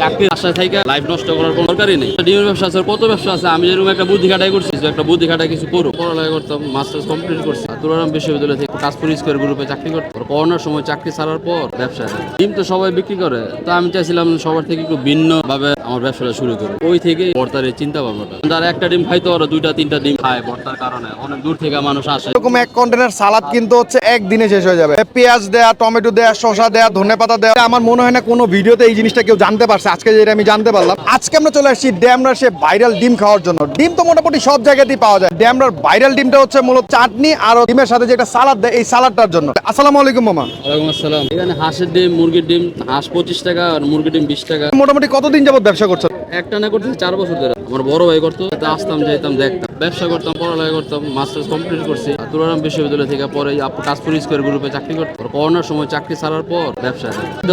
চাকরির আশায় থেকে লাইফ নষ্ট করার কোনো দরকারই নেই। ডিমের ব্যবসা আছে, কত ব্যবসা আছে? আমি যেরকম একটা বুদ্ধি খাটাই করছি একটা বুদ্ধি খাটাই কিছু করো পড়ালেখা করতাম মাস্টার্স কমপ্লিট করছি। তুলারাম বিশ্ববিদ্যালয় থেকে কাশপুর স্কোয়ার গ্রুপে চাকরি করতাম করোনার সময় চাকরি ছাড়ার পর ব্যবসা ডিম তো সবাই বিক্রি করে। তো আমি চাইছিলাম সবার থেকে একটু ভিন্ন ভাবে আমার ব্যবসাটা শুরু করি। ওই থেকে বর্তার এই চিন্তা ভাবনাটা। যারা একটা ডিম খাইতে ওরা দুইটা তিনটা ডিম খায় বর্তার কারণে। অনেক দূর থেকে মানুষ আসে। এরকম এক কন্টেনার সালাদ কিন্তু হচ্ছে একদিনে শেষ হয়ে যাবে। পেঁয়াজ দেয়া টমেটো দেয়া শসা দেয়া ধনে পাতা দেয়া। আমার মনে হয় না কোনো ভিডিওতে এই জিনিসটা কেউ জানতে পারছে। আজকে যেটা আমি জানতে পারলাম আজকে আমরা চলে আসছি ড্যামরার সে ভাইরাল ডিম খাওয়ার জন্য। ডিম তো মোটামুটি সব জায়গাতেই পাওয়া যায়। ড্যামরার ভাইরাল ডিমটা হচ্ছে মূলত চাটনি আর ডিমের সাথে যে একটা সালাদ দেয় এই সালাদটার জন্য। আসসালামু আলাইকুম মামা। ওয়ালাইকুম আসসালাম। এখানে হাঁসের ডিম মুরগির ডিম হাঁস পঁচিশ টাকা আর মুরগির ডিম বিশ টাকা। মোটামুটি কতদিন যাবত ব্যবসা করছেন? একটা না করতেছি চার বছর ধরে। আমার বড় ভাই করতো আসতাম যাইতাম দেখতাম। ব্যবসা করতাম পড়ালেখা করতাম মাস্টার্স কমপ্লিট করছি। তুলারাম বিশ্ববিদ্যালয় থেকে পরে কাশপুর স্কোয়ার গ্রুপে চাকরি করতাম করোনার সময় চাকরি ছাড়ার পর ব্যবসা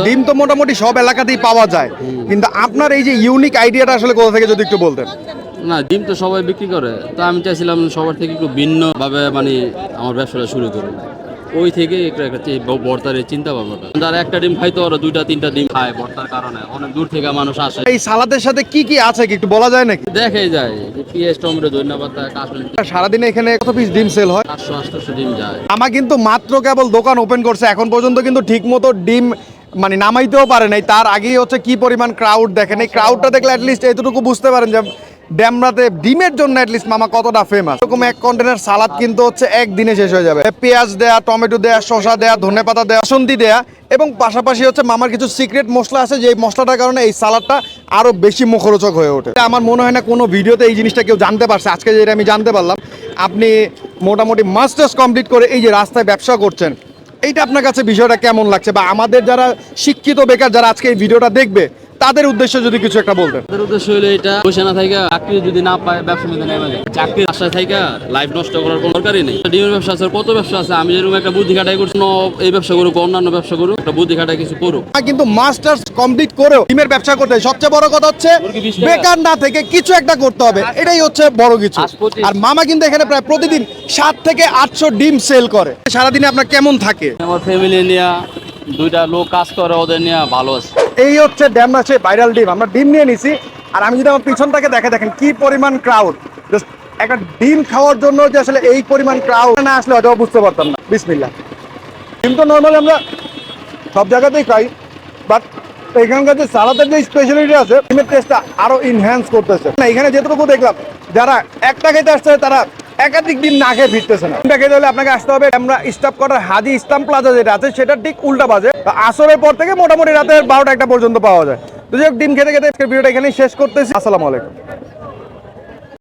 ডিম তো মোটামুটি সব এলাকাতেই পাওয়া যায়। কিন্তু আপনার এই যে ইউনিক আইডিয়াটা আসলে কোথা থেকে যদি একটু বলতেন? না ডিম তো সবাই বিক্রি করে। তো আমি চাইছিলাম সবার থেকে একটু ভিন্ন ভাবে মানে আমার ব্যবসাটা শুরু করি ওই থেকে একটা একটা চি- ব- বর্তার এই চিন্তা ভাবনাটা যারা একটা ডিম খাইতো ওরা দুইটা তিনটা ডিম খায় বর্তার কারণে। অনেক দূর থেকে মানুষ আসে। এই সালাদের সাথে কি কি আছে কি একটু বলা যায় নাকি? দেখাই যায়। পেঁয়াজ টমেটো ধনিয়া পাতা কাশ্মীর সারাদিনে এখানে কত পিস ডিম সেল হয়? সাতশো আটশোশো ডিম যায়। আমা কিন্তু মাত্র কেবল দোকান ওপেন করছে। এখন পর্যন্ত কিন্তু ঠিক মতো ডিম মানে নামাইতেও পারে নাই। তার আগেই হচ্ছে কি পরিমাণ ক্রাউড দেখেন। এই ক্রাউডটা দেখলে অ্যাটলিস্ট এতটুকু বুঝতে পারেন যে ড্যামরাতে ডিমের জন্য অ্যাটলিস্ট মামা কতটা ফেমাস এরকম এক কন্টেনার সালাদ কিন্তু হচ্ছে একদিনে শেষ হয়ে যাবে। পেঁয়াজ দেয়া, টমেটো দেয়া, শসা দেয়া, ধনে পাতা দেয়া সন্দি দেয়া এবং পাশাপাশি হচ্ছে মামার কিছু সিক্রেট মশলা আছে যে এই মশলাটার কারণে এই সালাদটা আরও বেশি মুখরোচক হয়ে ওঠে। আমার মনে হয় না কোনো ভিডিওতে এই জিনিসটা কেউ জানতে পারছে। আজকে যেটা আমি জানতে পারলাম, আপনি মোটামুটি মাস্টার্স কমপ্লিট করে এই যে রাস্তায় ব্যবসা করছেন, এইটা আপনার কাছে বিষয়টা কেমন লাগছে? বা আমাদের যারা শিক্ষিত বেকার যারা আজকে এই ভিডিওটা দেখবে তাদের উদ্দেশ্যে যদি কিছু একটা বলতেন। তাদের উদ্দেশ্য হলো এটা বসে না থাকা চাকরি যদি না পায় ব্যবসা মধ্যে নেমে যায়। চাকরির আশায় থাকা লাইফ নষ্ট করার কোনো দরকারই নেই। ডিমের ব্যবসা আছে কত ব্যবসা আছে? আমি যেরকম একটা বুদ্ধি খাটাই করছি এই ব্যবসা করুক অন্যান্য ব্যবসা করুক একটা বুদ্ধি খাটাই কিছু করুক। কিন্তু মাস্টার্স কমপ্লিট করেও টিমের ব্যবসা করতে সবচেয়ে বড় কথা হচ্ছে। বেকার না থেকে কিছু একটা করতে হবে। এটাই হচ্ছে বড় কিছু। আর মামা কিন্তু এখানে প্রায় প্রতিদিন সাত থেকে আটশো ডিম সেল করে। সারাদিনে আপনার কেমন থাকে? আমার ফ্যামিলি নিয়ে দুইটা লোক কাজ করে ওদের নিয়ে ভালো আছে। এই হচ্ছে ড্যাম আছে ভাইরাল ডিম। আমরা ডিম নিয়ে নিছি, আর আমি যদি আমার পিছনটাকে দেখে দেখেন কি পরিমাণ ক্রাউড জাস্ট একটা ডিম খাওয়ার জন্য যে আসলে এই পরিমাণ ক্রাউড না আসলে হয়তো বুঝতে পারতাম না। বিসমিল্লা ডিম তো নর্মালি আমরা সব জায়গাতেই খাই বাট এখানকার যে সালাদের যে স্পেশালিটি আছে, ডিমের টেস্টটা আরও ইনহ্যান্স করতেছে। না, এখানে যেটুকু দেখলাম, যারা একটা খেতে আসছে, তারা একাধিক দিন না খেয়ে ফিরতেছে না। খেতে হলে আপনাকে আসতে হবে। আমরা স্টাফ করার হাজি ইসলাম প্লাজা যেটা আছে, সেটা ঠিক উল্টা বাজে। আসরের পর থেকে মোটামুটি রাতের বারোটা একটা পর্যন্ত পাওয়া যায়। তো যাই ডিম খেতে খেতে ভিডিওটা এখানেই শেষ করতেছি। আসসালামু আলাইকুম।